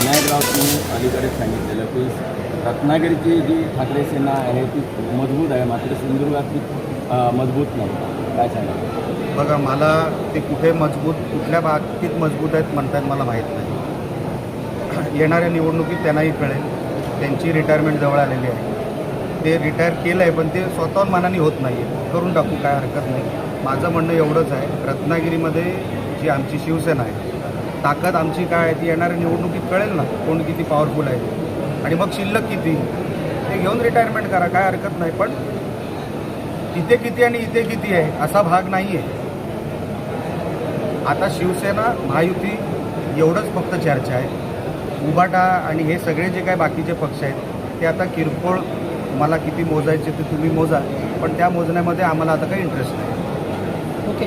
विनायक राऊतनी अलीकडे सांगितलेलं की रत्नागिरीची जी ठाकरे सेना आहे ती मजबूत आहे मात्र सिंधुदुर्गात ती मजबूत नाही. काय सांगा बघा मला ते कुठे मजबूत कुठल्या बाबतीत मजबूत आहेत म्हणतात मला माहीत नाही. येणाऱ्या निवडणुकीत त्यांनाही कळेल. त्यांची रिटायरमेंट जवळ आलेली आहे. ते रिटायर केलं आहे पण ते स्वतःहून मनाने होत नाही आहे करून टाकू काय हरकत नाही. माझं म्हणणं एवढंच आहे. रत्नागिरीमध्ये जी आमची शिवसेना आहे ताकद आमची काय आहे ती येणाऱ्या निवडणुकीत कळेल ना कोण किती पॉवरफुल आहे. आणि मग शिल्लक किती? ते घेऊन रिटायरमेंट करा काय हरकत नाही पण इथे किती आणि इथे किती आहे असा भाग नाही आहे आता शिवसेना महायुती एवढंच फक्त चर्चा आहे. उबाटा आणि हे सगळे जे काय बाकीचे पक्ष आहेत ते आता किरकोळ मला किती मोजायचे ते तुम्ही मोजा पण त्या मोजण्यामध्ये आम्हाला आता काही इंटरेस्ट नाही. ओके